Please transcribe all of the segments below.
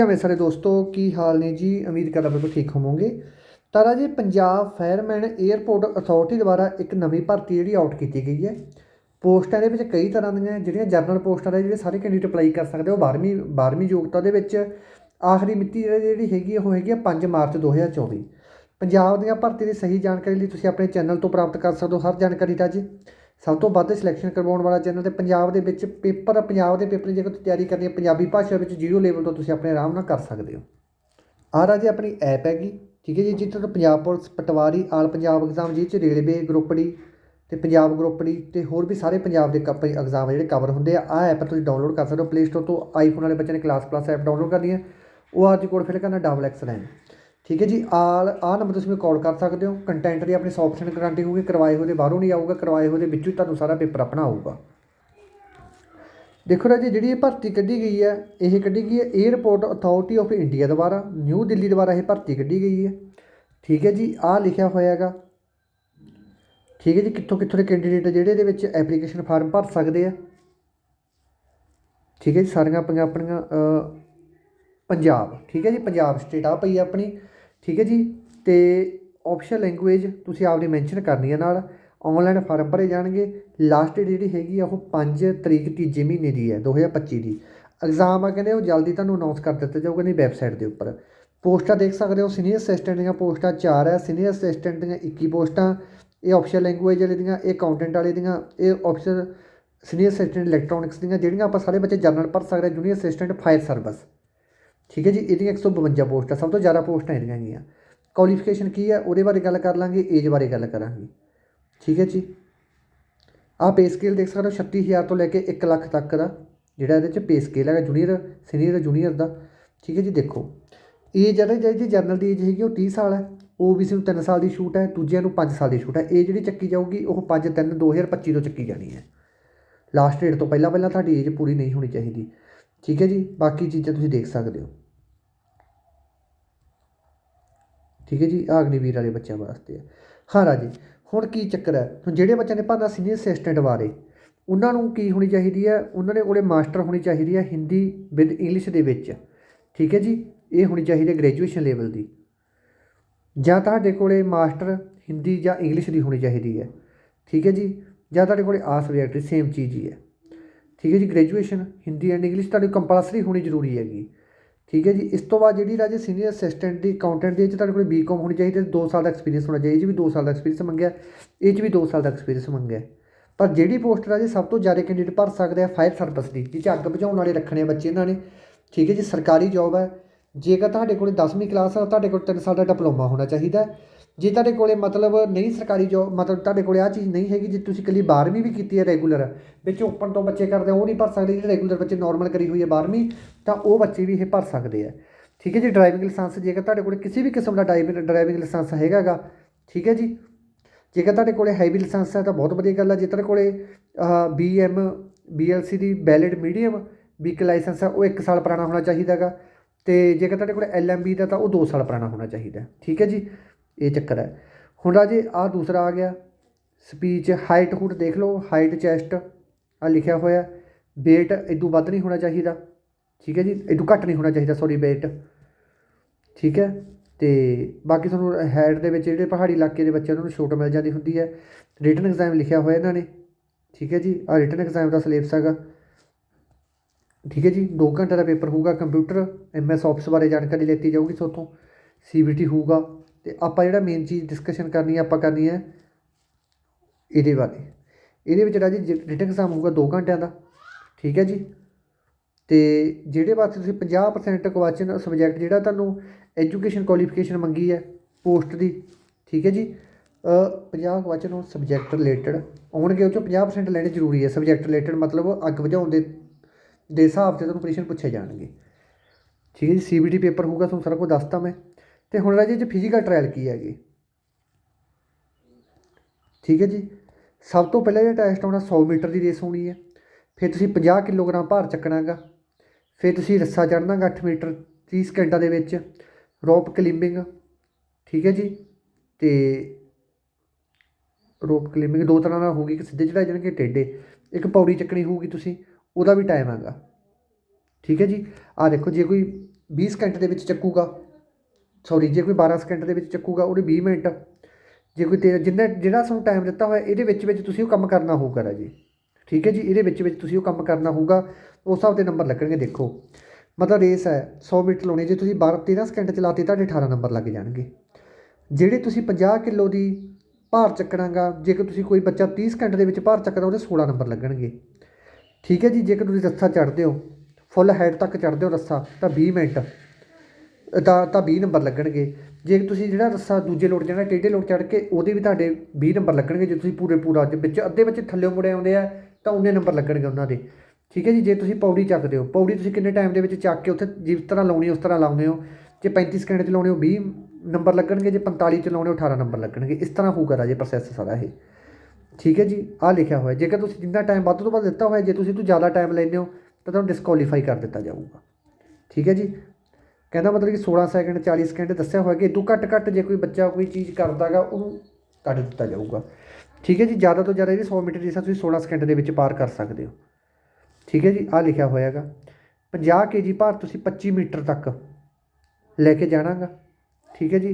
ਕੀ ਮੇਰੇ ਸਾਰੇ ਦੋਸਤੋ, ਕੀ ਹਾਲ ਨੇ ਜੀ? ਉਮੀਦ ਕਰਦਾ ਬਿਲਕੁਲ ਠੀਕ ਹੋਵੋਗੇ। ਤਾਂ ਰਾਜੇ, ਪੰਜਾਬ ਫਾਇਰਮੈਨ 에ਅਰਪੋਰਟ ਅਥਾਰਟੀ ਦੁਆਰਾ ਇੱਕ ਨਵੀਂ ਭਰਤੀ ਜਿਹੜੀ ਆਊਟ ਕੀਤੀ ਗਈ ਹੈ। ਪੋਸਟਾਂ ਦੇ ਵਿੱਚ ਕਈ ਤਰ੍ਹਾਂ ਦੀਆਂ ਜਿਹੜੀਆਂ ਜਰਨਲ ਪੋਸਟਾਂ ਦੇ ਜਿਹੜੇ ਸਾਰੇ ਕੈਂਡੀਡੇਟ ਅਪਲਾਈ ਕਰ ਸਕਦੇ ਹੋ 12ਵੀਂ 12ਵੀਂ ਯੋਗਤਾ ਦੇ ਵਿੱਚ ਆਖਰੀ ਮਿਤੀ ਜਿਹੜੀ ਹੈਗੀ ਉਹ ਹੈਗੀ ਆ 5 ਮਾਰਚ 2024 ਪੰਜਾਬ ਦੀਆਂ ਭਰਤੀ ਦੀ ਸਹੀ ਜਾਣਕਾਰੀ ਲਈ ਤੁਸੀਂ ਆਪਣੇ ਚੈਨਲ ਤੋਂ ਪ੍ਰਾਪਤ ਕਰ ਸਕਦੇ ਹੋ। ਹਰ ਜਾਣਕਾਰੀ ਦਾ ਜੀ ਸਭ ਤੋਂ ਵੱਧ ਸਿਲੈਕਸ਼ਨ ਕਰਵਾਉਣ ਵਾਲਾ ਚੈਨਲ ਤੇ ਪੰਜਾਬ ਦੇ ਵਿੱਚ ਪੇਪਰ ਪੰਜਾਬ ਦੇ ਪੇਪਰ ਜੇਕਰ ਤੁਸੀਂ ਤਿਆਰੀ ਕਰਨੀ ਹੈ ਪੰਜਾਬੀ ਭਾਸ਼ਾ ਵਿੱਚ ਜ਼ੀਰੋ ਲੈਵਲ ਤੋਂ ਤੁਸੀਂ ਆਪਣੇ ਆਰਾਮ ਨਾਲ ਕਰ ਸਕਦੇ ਹੋ। ਆਹ ਰਾਜੀ ਆਪਣੀ ਐਪ ਹੈਗੀ, ਠੀਕ ਹੈ ਜੀ, ਜਿੱਥੇ ਤੋਂ Punjab police, patwari, all Punjab exam ਜਿਹ 'ਚ ਰੇਲਵੇ ਗਰੁੱਪ ਡੀ ਤੇ ਪੰਜਾਬ ਗਰੁੱਪ ਡੀ ਤੇ ਹੋਰ ਵੀ ਸਾਰੇ ਪੰਜਾਬ ਦੇ ਕੱਪ ਐਗਜ਼ਾਮ ਜਿਹੜੇ ਕਵਰ ਹੁੰਦੇ ਆ, ਆਹ ਐਪ ਤੁਸੀਂ ਡਾਊਨਲੋਡ ਕਰ ਸਕਦੇ ਹੋ ਪਲੇ ਸਟੋਰ ਤੋਂ ਆਈਫੋਨ ਵਾਲੇ ਬੱਚਿਆਂ ਨੇ ਕਲਾਸ ਪਲੱਸ ਐਪ ਡਾਊਨਲੋਡ ਕਰਨੀ ਹੈ ਉਹ ਅੱਜ ਕੋਡ ਫਿਲ ਕਰਨਾ ਡਬਲ ਐਕਸ ਲਾਈਨ ਠੀਕ ਹੈ ਜੀ ਆਲ ਆਹ ਨੰਬਰ ਤੁਸੀਂ ਮੈਨੂੰ ਕਾਲ ਕਰ ਸਕਦੇ ਹੋ। ਕੰਟੈਂਟ ਦੀ ਆਪਣੀ 100% ਗਾਰੰਟੀ ਹੋਊਗੀ, ਕਰਵਾਏ ਹੋਏ ਦੇ ਬਾਹਰੋਂ ਨਹੀਂ ਆਊਗਾ, ਕਰਵਾਏ ਹੋਏ ਦੇ ਵਿੱਚੋਂ ਹੀ ਤੁਹਾਨੂੰ ਸਾਰਾ ਪੇਪਰ ਆਪਣਾ ਆਊਗਾ। ਦੇਖੋ ਰਾਜੇ ਜਿਹੜੀ ਇਹ ਭਰਤੀ ਕੱਢੀ ਗਈ ਹੈ, ਇਹ ਕੱਢੀ ਗਈ ਹੈ 에ਅਰਪੋਰਟ ਅਥਾਰਟੀ ਆਫ ਇੰਡੀਆ ਦੁਆਰਾ ਨਿਊ ਦਿੱਲੀ ਦੁਆਰਾ ਇਹ ਭਰਤੀ ਕੱਢੀ ਗਈ ਹੈ। ਠੀਕ ਹੈ ਜੀ, ਆਹ ਲਿਖਿਆ ਹੋਇਆ ਹੈਗਾ। ਠੀਕ ਹੈ ਜੀ, ਕਿੱਥੋਂ ਕਿੱਥੋਂ ਦੇ ਕੈਂਡੀਡੇਟ ਜਿਹੜੇ ਇਹਦੇ ਵਿੱਚ ਐਪਲੀਕੇਸ਼ਨ ਫਾਰਮ ਭਰ ਸਕਦੇ ਆ। ਠੀਕ ਹੈ ਜੀ, ਸਾਰੀਆਂ ਆਪਣੀਆਂ ਆਪਣੀਆਂ ਪੰਜਾਬ। ਠੀਕ ਹੈ ਜੀ, ਪੰਜਾਬ ਸਟੇਟ ਆ ਪਈ ਆ ਆਪਣੀ। ਠੀਕ ਹੈ ਜੀ? ਤੇ ਆਪਸ਼ਨ ਲੈਂਗੁਏਜ ਤੁਸੀਂ ਆਪਦੀ ਮੈਂਸ਼ਨ ਕਰਨੀ ਹੈ ਨਾਲ। ਆਨਲਾਈਨ ਫਾਰਮ ਭਰੇ ਜਾਣਗੇ। ਲਾਸਟ ਡੇਟ ਜਿਹੜੀ ਹੈਗੀ ਆ, ਉਹ 5 ਤਰੀਕ ਤੀਜੇ ਮਹੀਨੇ ਦੀ ਹੈ 2025 ਦੀ। ਐਗਜ਼ਾਮ ਆ ਕਹਿੰਦੇ, ਉਹ ਜਲਦੀ ਤੁਹਾਨੂੰ ਅਨਾਉਂਸ ਕਰ ਦਿੱਤਾ ਜਾਊਗਾ ਨਹੀਂ ਵੈਬਸਾਈਟ ਦੇ ਉੱਪਰ। ਪੋਸਟਾਂ ਦੇਖ ਸਕਦੇ ਹੋ ਸੀਨੀਅਰ ਅਸਿਸਟੈਂਟ ਦੀਆਂ ਪੋਸਟਾਂ 4 ਹੈ। ਸੀਨੀਅਰ ਅਸਿਸਟੈਂਟ ਦੀਆਂ 21 ਪੋਸਟਾਂ, ਇਹ ਆਪਸ਼ਨ ਲੈਂਗੁਏਜ ਵਾਲੇ ਦੀਆਂ, ਇਹ ਅਕਾਊਂਟੈਂਟ ਵਾਲੇ ਦੀਆਂ, ਇਹ ਆਪਸ਼ਨ ਸੀਨੀਅਰ ਅਸਿਸਟੈਂਟ ਇਲੈਕਟ੍ਰੋਨਿਕਸ ਦੀਆਂ, ਜਿਹੜੀਆਂ ਆਪਾਂ ਸਾਰੇ ਬੱਚੇ ਜਨਰਲ ਭਰ ਸਕਦੇ ਹਾਂ ਜੂਨੀਅਰ ਅਸਿਸਟੈਂਟ ਫਾਇਰ ਸਰਵਿਸ ਠੀਕ ਹੈ ਜੀ, ਇਹਦੀਆਂ 152 ਪੋਸਟਾਂ, ਸਭ ਤੋਂ ਜ਼ਿਆਦਾ ਪੋਸਟਾਂ ਇਹਦੀਆਂ ਹੈਗੀਆਂ। ਕੁਆਲੀਫਿਕੇਸ਼ਨ ਕੀ ਹੈ? ਉਹਦੇ ਬਾਰੇ ਗੱਲ ਕਰ ਲਾਂਗੇ ਏਜ ਬਾਰੇ ਗੱਲ ਕਰਾਂਗੇ। ਠੀਕ ਹੈ ਜੀ। ਆਹ ਪੇ ਸਕੇਲ ਦੇਖ ਸਕਦੇ ਹੋ 36000 ਤੋਂ ਲੈ ਕੇ 1 ਲੱਖ ਤੱਕ ਦਾ, ਜਿਹੜਾ ਇਹਦੇ ਚ ਪੇ ਸਕੇਲ ਹੈਗਾ ਜੂਨੀਅਰ ਸੀਨੀਅਰ ਜੂਨੀਅਰ ਦਾ। ਠੀਕ ਹੈ ਜੀ, ਦੇਖੋ। ਏਜ ਜਿਹੜਾ ਜਿਹੜੀ ਜਨਰਲ ਦੀ ਏਜ ਹੈਗੀ, ਉਹ 30 ਸਾਲ ਹੈ। OBC ਨੂੰ 3 ਸਾਲ ਦੀ ਛੂਟ ਹੈ, ਦੂਜਿਆਂ ਨੂੰ 5 ਸਾਲ ਦੀ ਛੂਟ ਹੈ। ਇਹ ਜਿਹੜੀ ਚੱਕੀ ਜਾਊਗੀ, ਉਹ 5 3 2025 ਤੋਂ ਚੱਕੀ ਜਾਣੀ ਹੈ। ਲਾਸਟ ਡੇਟ ਤੋਂ ਪਹਿਲਾਂ ਪਹਿਲਾਂ ਤੁਹਾਡੀ ਏਜ ਪੂਰੀ ਨਹੀਂ ਹੋਣੀ ਚਾਹੀਦੀ। ਠੀਕ ਹੈ ਜੀ, ਬਾਕੀ ਚੀਜ਼ਾਂ ਤੁਸੀਂ ਦੇਖ ਸਕਦੇ ਹੋ। ਠੀਕ ਹੈ ਜੀ ਆਹ ਅਗਨੀਵੀਰ ਵਾਲੇ ਬੱਚਿਆਂ ਵਾਸਤੇ ਹੈ ਹਾਂ ਰਾਜੇ, ਹੁਣ ਕੀ ਚੱਕਰ ਹੈ? ਹੁਣ ਜਿਹੜੇ ਬੱਚਿਆਂ ਨੇ ਭਰਨਾ ਸੀਨੀਅਰ ਅਸਿਸਟੈਂਟ ਬਾਰੇ ਉਹਨਾਂ ਨੂੰ ਕੀ ਹੋਣੀ ਚਾਹੀਦੀ ਹੈ? ਉਹਨਾਂ ਦੇ ਕੋਲੇ ਮਾਸਟਰ ਹੋਣੀ ਚਾਹੀਦੀ ਹੈ ਹਿੰਦੀ ਵਿਦ ਇੰਗਲਿਸ਼ ਦੇ ਵਿੱਚ। ਠੀਕ ਹੈ ਜੀ, ਇਹ ਹੋਣੀ ਚਾਹੀਦੀ ਹੈ ਗ੍ਰੈਜੂਏਸ਼ਨ ਲੈਵਲ ਦੀ। ਜਾਂ ਤੁਹਾਡੇ ਕੋਲੇ ਮਾਸਟਰ ਹਿੰਦੀ ਜਾਂ ਇੰਗਲਿਸ਼ ਦੀ ਹੋਣੀ ਚਾਹੀਦੀ ਹੈ। ਠੀਕ ਹੈ ਜੀ, ਜਾਂ ਤੁਹਾਡੇ ਕੋਲੇ ਆ ਸਬਜੈਕਟ ਸੇਮ ਚੀਜ਼ ਹੀ ਹੈ। ਠੀਕ ਹੈ ਜੀ, ਗ੍ਰੈਜੂਏਸ਼ਨ ਹਿੰਦੀ ਐਂਡ ਇੰਗਲਿਸ਼ ਤੁਹਾਡੀ ਕੰਪਲਸਰੀ ਹੋਣੀ ਜ਼ਰੂਰੀ ਹੈਗੀ। ਠੀਕ ਹੈ ਜੀ, ਇਸ ਤੋਂ ਬਾਅਦ ਜਿਹੜੀ ਰਾਜੇ ਸੀਨੀਅਰ ਅਸਿਸਟੈਂਟ ਦੀ ਅਕਾਊਂਟੈਂਟ ਦੀ ਇਹ 'ਚ ਤੁਹਾਡੇ ਕੋਲ ਬੀਕਾਮ ਹੋਣੀ ਚਾਹੀਦੀ ਤੇ 2 ਸਾਲ ਦਾ ਐਕਸਪੀਰੀਅੰਸ ਹੋਣਾ ਚਾਹੀਦਾ, ਇਹ 'ਚ ਵੀ 2 ਸਾਲ ਦਾ ਐਕਸਪੀਰੀਅੰਸ ਮੰਗਿਆ, ਇਹ 'ਚ ਵੀ 2 ਸਾਲ ਦਾ ਐਕਸਪੀਰੀਅੰਸ ਮੰਗਿਆ। ਪਰ ਜਿਹੜੀ ਪੋਸਟ ਰਾਜੇ ਸਭ ਤੋਂ ਜ਼ਿਆਦਾ ਕੈਂਡੀਡੇਟ ਭਰ ਸਕਦੇ ਆ ਫਾਇਰ ਸਰਵਿਸ ਦੀ, ਜਿਹ 'ਚ ਅੱਗ ਬੁਝਾਉਣ ਵਾਲੇ ਰੱਖਣੇ ਆ ਬੱਚੇ ਇਹਨਾਂ ਨੇ, ਠੀਕ ਹੈ ਜੀ, ਸਰਕਾਰੀ ਜੌਬ ਹੈ। ਜੇਕਰ ਤੁਹਾਡੇ ਕੋਲ 10ਵੀਂ ਕਲਾਸ ਆ, ਤੁਹਾਡੇ ਕੋਲ 3 ਸਾਲ ਦਾ ਡਿਪਲੋਮਾ ਹੋਣਾ ਚਾਹੀਦਾ ਜੇ ਤੁਹਾਡੇ ਕੋਲੇ ਮਤਲਬ ਨਹੀਂ ਸਰਕਾਰੀ ਜੋਬ ਮਤਲਬ ਤੁਹਾਡੇ ਕੋਲੇ ਆ ਚੀਜ਼ ਨਹੀਂ ਹੈਗੀ, ਜੇ ਤੁਸੀਂ ਇਕੱਲੀ 12ਵੀਂ ਵੀ ਕੀਤੀ ਹੈ ਰੈਗੂਲਰ ਵਿੱਚ ਓਪਨ ਤੋਂ ਬੱਚੇ ਕਰਦੇ ਉਹ ਨਹੀਂ ਭਰ ਸਕਦੇ, ਜਿਹੜੇ ਰੈਗੂਲਰ ਬੱਚੇ ਨਾਰਮਲ ਕਰੀ ਹੋਈ ਹੈ 12ਵੀਂ ਤਾਂ ਉਹ ਬੱਚੇ ਵੀ ਇਹ ਭਰ ਸਕਦੇ ਆ। ਠੀਕ ਹੈ ਜੀ ਡਰਾਈਵਿੰਗ ਲਾਇਸੈਂਸ ਜੇਕਰ ਤੁਹਾਡੇ ਕੋਲੇ ਕਿਸੇ ਵੀ ਕਿਸਮ ਦਾ ਡਰਾਈਵਿੰਗ ਡਰਾਈਵਿੰਗ ਲਾਇਸੈਂਸ ਹੈਗਾਗਾ, ਠੀਕ ਹੈ ਜੀ। ਜੇਕਰ ਤੁਹਾਡੇ ਕੋਲੇ ਹੈਵੀ ਲਾਇਸੈਂਸ ਹੈ ਤਾਂ ਬਹੁਤ ਵਧੀਆ ਗੱਲ ਹੈ ਜੇ ਤੁਹਾਡੇ ਕੋਲੇ ਬੀਐਮ ਬੀਐਲਸੀ ਦੀ ਵੈਲਿਡ ਮੀਡੀਅਮ ਵੀਕ ਲਾਇਸੈਂਸ ਹੈ ਉਹ 1 ਸਾਲ ਪੁਰਾਣਾ ਹੋਣਾ ਚਾਹੀਦਾਗਾ, ਤੇ ਜੇਕਰ ਤੁਹਾਡੇ ਕੋਲੇ ਐਲਐਮਬੀ ਦਾ ਤਾਂ ਉਹ 2 ਸਾਲ ਪੁਰਾਣਾ ਹੋਣਾ ਚਾਹੀਦਾ, ਠੀਕ ਹੈ ਜੀ। ਇਹ ਚੱਕਰ ਹੈ। ਹੁਣ ਰਾਜੇ ਆ ਦੂਸਰਾ ਆ ਗਿਆ। ਸਪੀਚ ਹਾਈਟ ਹੂਟ ਦੇਖ ਲਓ। ਹਾਈਟ ਚੈਸਟ ਆ ਲਿਖਿਆ ਹੋਇਆ weight ਇਦੋਂ ਵੱਧ ਨਹੀਂ ਹੋਣਾ ਚਾਹੀਦਾ। ਠੀਕ ਹੈ ਜੀ? ਇਦੋਂ ਘੱਟ ਨਹੀਂ ਹੋਣਾ ਚਾਹੀਦਾ ਸੌਰੀ weight ਠੀਕ ਹੈ? ਤੇ ਬਾਕੀ ਤੁਹਾਨੂੰ ਹੈਡ ਦੇ ਵਿੱਚ ਜਿਹੜੇ ਪਹਾੜੀ ਇਲਾਕੇ ਦੇ ਬੱਚਿਆਂ ਨੂੰ ਛੋਟ ਮਿਲ ਜਾਂਦੀ ਹੁੰਦੀ ਹੈ। ਰਿਟਨ ਐਗਜ਼ਾਮ ਲਿਖਿਆ ਹੋਇਆ ਇਹਨਾਂ ਨੇ। ਠੀਕ ਹੈ ਜੀ? ਆ ਰਿਟਨ ਐਗਜ਼ਾਮ ਦਾ ਸਿਲੇਬਸ ਹੈਗਾ। ਠੀਕ ਹੈ ਜੀ? 2 ਘੰਟੇ ਦਾ ਪੇਪਰ ਹੋਊਗਾ। ਕੰਪਿਊਟਰ ਐਮਐਸ ਆਫਿਸ ਬਾਰੇ ਜਾਣਕਾਰੀ ਲੈਤੀ ਜਾਊਗੀ ਤੁਹਾਤੋਂ ਸੀਬੀਟੀ ਹੋਊਗਾ। ਅਤੇ ਆਪਾਂ ਜਿਹੜਾ ਮੇਨ ਚੀਜ਼ ਡਿਸਕਸ਼ਨ ਕਰਨੀ ਹੈ ਆਪਾਂ ਕਰਨੀ ਹੈ ਇਹਦੇ ਬਾਰੇ। ਇਹਦੇ ਵਿੱਚ ਜਿਹੜਾ ਜੀ ਰਿਟਨ ਐਗਜ਼ਾਮ ਹੋਊਗਾ 2 ਘੰਟਿਆਂ ਦਾ, ਠੀਕ ਹੈ ਜੀ? ਅਤੇ ਜਿਹੜੇ ਵਾਸਤੇ ਤੁਸੀਂ 50% ਕੁਐਸਚਨ ਸਬਜੈਕਟ ਜਿਹੜਾ ਤੁਹਾਨੂੰ ਐਜੂਕੇਸ਼ਨ ਕੁਆਲੀਫਿਕੇਸ਼ਨ ਮੰਗੀ ਹੈ ਪੋਸਟ ਦੀ, ਠੀਕ ਹੈ ਜੀ? ਅ 50 ਕੁਐਸਚਨ ਉਹ ਸਬਜੈਕਟ ਰਿਲੇਟਡ ਆਉਣਗੇ ਉਹ ਚੋਂ 50% ਲੈਣੇ ਜ਼ਰੂਰੀ ਹੈ। ਸਬਜੈਕਟ ਰਿਲੇਟਡ ਮਤਲਬ ਅੱਗ ਵਜਾਉਣ ਦੇ ਦੇ ਹਿਸਾਬ ਤੇ ਤੁਹਾਨੂੰ ਕੁਐਸਚਨ ਪੁੱਛੇ ਜਾਣਗੇ। ਠੀਕ ਹੈ ਜੀ? ਸੀਬੀਟੀ ਪੇਪਰ ਹੋਊਗਾ, ਤੁਹਾਨੂੰ ਸਾਰਾ ਕੁਝ ਦੱਸਤਾ ਮੈਂ। ਤੇ ਹੁਣ ਰਾਜੇ ਚ ਫਿਜ਼ੀਕਲ ਟ੍ਰਾਇਲ ਕੀ ਹੈਗੀ? ਠੀਕ ਹੈ ਜੀ। ਸਭ ਤੋਂ ਪਹਿਲਾਂ ਜਿਹੜਾ ਟੈਸਟ ਆਉਣਾ 100 ਮੀਟਰ ਦੀ ਰੇਸ ਹੋਣੀ ਹੈ। ਫਿਰ ਤੁਸੀਂ 50 ਕਿਲੋਗ੍ਰਾਮ ਭਾਰ ਚੱਕਣਾਗਾ। ਫਿਰ ਤੁਸੀਂ ਰੱਸਾ ਚੜ੍ਹਨਾਗਾ 8 ਮੀਟਰ 30 ਸਕਿੰਟਾਂ ਦੇ ਵਿੱਚ। ਰੋਪ ਕਲਿੰਬਿੰਗ ਠੀਕ ਹੈ ਜੀ। ਤੇ ਰੋਪ ਕਲਿੰਬਿੰਗ ਦੋ ਤਰ੍ਹਾਂ ਨਾਲ ਹੋਊਗੀ, ਇੱਕ ਸਿੱਧੇ ਚੜਾਈ ਜਾਣਗੇ ਟੇਡੇ ਇੱਕ ਪੌੜੀ ਚੱਕਣੀ ਹੋਊਗੀ ਤੁਸੀਂ, ਉਹਦਾ ਵੀ ਟਾਈਮ ਹੈਗਾ। ਠੀਕ ਹੈ ਜੀ। ਆ ਦੇਖੋ, ਜੇ ਕੋਈ 20 ਸਕਿੰਟ ਦੇ ਵਿੱਚ ਚੱਕੂਗਾ ਸੌਰੀ, ਜੇ ਕੋਈ 12 ਸਕਿੰਟ ਦੇ ਵਿੱਚ ਚੱਕੂਗਾ ਉਹਨੇ 20 ਮਿੰਟ। ਜੇ ਕੋਈ ਤੇਰਾ, ਜਿੰਨਾ, ਜਿਹੜਾ ਤੁਹਾਨੂੰ ਟਾਈਮ ਦਿੱਤਾ ਹੋਇਆ, ਇਹਦੇ ਵਿੱਚ ਵਿੱਚ ਤੁਸੀਂ ਉਹ ਕੰਮ ਕਰਨਾ ਹੋਊਗਾ ਰਾਜੀ। ਠੀਕ ਹੈ ਜੀ? ਇਹਦੇ ਵਿੱਚ ਵਿੱਚ ਤੁਸੀਂ ਉਹ ਕੰਮ ਕਰਨਾ ਹੋਊਗਾ। ਉਸ ਹਿਸਾਬ ਦੇ ਨੰਬਰ ਲੱਗਣਗੇ, ਦੇਖੋ। ਮਤਲਬ ਰੇਸ ਹੈ 100 ਮੀਟਰ ਲਾਉਣੀ, ਜੇ ਤੁਸੀਂ 12 13 ਸਕਿੰਟ ਚਲਾਤੇ, ਤੁਹਾਡੇ 18 ਨੰਬਰ ਲੱਗ ਜਾਣਗੇ। ਜਿਹੜੇ ਤੁਸੀਂ 50 ਕਿਲੋ ਦੀ ਭਾਰ ਚੱਕਣਾਗਾ, ਜੇਕਰ ਤੁਸੀਂ ਕੋਈ ਬੱਚਾ 30 ਸਕਿੰਟ ਦੇ ਵਿੱਚ ਭਾਰ ਚੱਕਦਾ, ਉਹਦੇ 16 ਨੰਬਰ ਲੱਗਣਗੇ। ਠੀਕ ਹੈ ਜੀ? ਜੇਕਰ ਤੁਸੀਂ ਰੱਸਾ ਚੜ੍ਹਦੇ ਹੋ ਫੁੱਲ ਹਾਈਟ ਤੱਕ ਚੜ੍ਹਦੇ ਹੋ ਰੱਸਾ, ਤਾਂ 20 ਮਿੰਟ। ਤਾਂ ਤਾਂ 20 ਨੰਬਰ ਲੱਗਣਗੇ। ਜੇ ਤੁਸੀਂ ਜਿਹੜਾ ਰੱਸਾ ਦੂਜੇ ਲੋਟ ਜਿਹੜਾ ਟੇਢੇ ਲੋਟ ਚੜ੍ਹ ਕੇ, ਉਹਦੇ ਵੀ ਤੁਹਾਡੇ ਵੀਹ ਨੰਬਰ ਲੱਗਣਗੇ। ਜੇ ਤੁਸੀਂ ਪੂਰੇ ਪੂਰਾ ਵਿੱਚ, ਅੱਧੇ ਬੱਚੇ ਥੱਲੇ ਮੁੜੇ ਆਉਂਦੇ ਆ, ਤਾਂ ਉਹਨੇ ਨੰਬਰ ਲੱਗਣਗੇ ਉਹਨਾਂ ਦੇ। ਠੀਕ ਹੈ ਜੀ? ਜੇ ਤੁਸੀਂ ਪੌੜੀ ਚੱਕਦੇ ਹੋ, ਪੌੜੀ ਤੁਸੀਂ ਕਿੰਨੇ ਟਾਈਮ ਦੇ ਵਿੱਚ ਚੱਕ ਕੇ ਉੱਥੇ ਜਿਸ ਤਰ੍ਹਾਂ ਲਾਉਣੀ ਉਸ ਤਰ੍ਹਾਂ ਲਾਉਂਦੇ ਹੋ। ਜੇ 35 ਸਕਿੰਟ ਚ ਲਾਉਣੇ ਹੋ 20 ਨੰਬਰ ਲੱਗਣਗੇ। ਜੇ 45 ਚ ਲਾਉਣੇ ਹੋ 18 ਨੰਬਰ ਲੱਗਣਗੇ। ਇਸ ਤਰ੍ਹਾਂ ਹੋਊਗਾ ਰਾਜੇ ਪ੍ਰੋਸੈਸ ਸਾਰਾ ਇਹ। ਠੀਕ ਹੈ ਜੀ? ਆਹ ਲਿਖਿਆ ਹੋਇਆ। ਜੇਕਰ ਤੁਸੀਂ ਜਿੰਨਾ ਟਾਈਮ ਵੱਧ ਤੋਂ ਵੱਧ ਦਿੱਤਾ ਹੋਇਆ, ਜੇ ਤੁਸੀਂ ਤੂੰ ਜ਼ਿਆਦਾ ਟਾਈਮ ਲੈਂਦੇ ਹੋ, ਤਾਂ ਤੁਹਾਨੂੰ ਡਿਸਕੁਆਲੀਫਾਈ ਕਰ ਦਿੱਤਾ ਜਾਊਗਾ। ਠੀਕ ਹੈ ਜੀ? ਕਹਿੰਦਾ ਮਤਲਬ ਕਿ 16 ਸੈਕਿੰਡ 40 ਸਕਿੰਟ ਦੱਸਿਆ ਹੋਇਆ ਕਿ ਇਦੋਂ ਘੱਟ ਘੱਟ ਜੇ ਕੋਈ ਬੱਚਾ ਕੋਈ ਚੀਜ਼ ਕਰਦਾਗਾ ਉਹਨੂੰ ਕੱਢ ਦਿੱਤਾ ਜਾਊਗਾ। ਠੀਕ ਹੈ ਜੀ, ਜ਼ਿਆਦਾ ਤੋਂ ਜ਼ਿਆਦਾ ਇਹਦੀ 100 ਮੀਟਰ ਦੀ ਤੁਸੀਂ 16 ਸਕਿੰਟ ਦੇ ਵਿੱਚ ਪਾਰ ਕਰ ਸਕਦੇ ਹੋ। ਠੀਕ ਹੈ ਜੀ, ਆਹ ਲਿਖਿਆ ਹੋਇਆ ਹੋਇਆਗਾ 50 ਕੇਜੀ ਭਾਰ ਤੁਸੀਂ 25 ਮੀਟਰ ਤੱਕ ਲੈ ਕੇ ਜਾਣਾਗਾ। ਠੀਕ ਹੈ ਜੀ,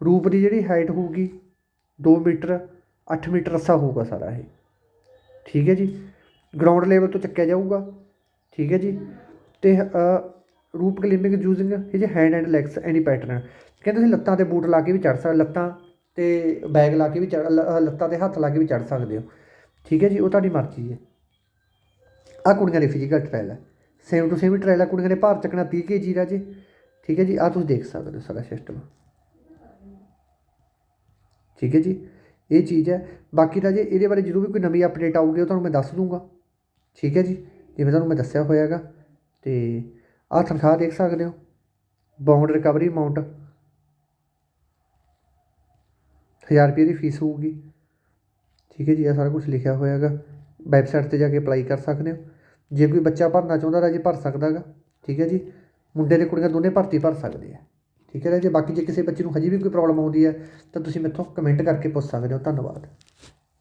ਰੂਪ ਦੀ ਜਿਹੜੀ ਹਾਈਟ ਹੋਊਗੀ 2 ਮੀਟਰ 8 ਮੀਟਰ ਰੱਸਾ ਹੋਊਗਾ ਸਾਰਾ ਇਹ। ਠੀਕ ਹੈ ਜੀ ਗਰਾਊਂਡ ਲੈਵਲ ਤੋਂ ਚੱਕਿਆ ਜਾਊਗਾ। ਠੀਕ ਹੈ ਜੀ, ਤੇ rope climbing using his hand and legs any pattern ਕਹਿੰਦੇ ਤੁਸੀਂ ਲੱਤਾਂ ਤੇ ਬੂਟ ਲਾ ਕੇ ਵੀ ਚੜ ਸਕਦੇ ਲੱਤਾਂ ਤੇ ਬੈਗ ਲਾ ਕੇ ਵੀ ਚੜ੍ਹ- ਲੱਤਾਂ ਤੇ ਹੱਥ ਲਾ ਕੇ ਵੀ ਚੜ ਸਕਦੇ ਹੋ। ਠੀਕ ਹੈ ਜੀ, ਉਹ ਤੁਹਾਡੀ ਮਰਜ਼ੀ ਹੈ। ਆ ਕੁੜੀਆਂ ਦੇ ਫਿਜ਼ੀਕਲ ਟ੍ਰਾਇਲ ਹੈ। ਸੇਮ ਟੂ ਸੇਮ ਟ੍ਰਾਇਲ ਹੈ। ਕੁੜੀਆਂ ਨੇ ਭਾਰ ਚੱਕਣਾ 30 ਕੇਜੀ ਰਾਜੇ। ਠੀਕ ਹੈ ਜੀ ਆ ਤੁਸੀਂ ਦੇਖ ਸਕਦੇ ਹੋ ਸਾਰਾ ਸਿਸਟਮ ਠੀਕ ਹੈ ਜੀ, ਇਹ ਚੀਜ਼ ਹੈ। ਬਾਕੀ ਰਾਜੇ, ਇਹਦੇ ਬਾਰੇ ਜਦੋਂ ਵੀ ਕੋਈ ਨਵੀਂ ਅਪਡੇਟ ਆਊਗੀ, ਉਹ ਤੁਹਾਨੂੰ ਮੈਂ ਦੱਸ ਦੂੰਗਾ। ਠੀਕ ਹੈ ਜੀ, ਜਿਵੇਂ ਤੁਹਾਨੂੰ ਮੈਂ ਦੱਸਿਆ ਹੋਇਆਗਾ ਤੇ ਆਹ ਤਨਖਾਹ ਦੇਖ ਸਕਦੇ ਹੋ। ਬਾਉਂਡ ਰਿਕਵਰੀ ਅਮਾਉਂਟ 1000 ਰੁਪਏ ਦੀ ਫੀਸ ਹੋਊਗੀ। ਠੀਕ ਹੈ ਜੀ, ਇਹ ਸਾਰਾ ਕੁਝ ਲਿਖਿਆ ਹੋਇਆ ਹੈਗਾ ਵੈਬਸਾਈਟ ਤੇ ਜਾ ਕੇ ਅਪਲਾਈ ਕਰ ਸਕਦੇ ਹੋ। ਜੇ ਕੋਈ ਬੱਚਾ ਭਰਨਾ ਚਾਹੁੰਦਾ ਰਾਜੇ ਭਰ ਸਕਦਾ ਹੈਗਾ ਠੀਕ ਹੈ ਜੀ, ਮੁੰਡੇ ਤੇ ਕੁੜੀਆਂ ਦੋਨੇ ਭਰਤੀ ਭਰ ਸਕਦੇ ਆ। ਠੀਕ ਹੈ ਰਾਜੇ ਬਾਕੀ ਜੇ ਕਿਸੇ ਬੱਚੇ ਨੂੰ ਹਜੇ ਵੀ ਕੋਈ ਪ੍ਰੋਬਲਮ ਆਉਂਦੀ ਹੈ ਤਾਂ ਤੁਸੀਂ ਮੈਥੋਂ ਕਮੈਂਟ ਕਰਕੇ ਪੁੱਛ ਸਕਦੇ ਹੋ। ਧੰਨਵਾਦ।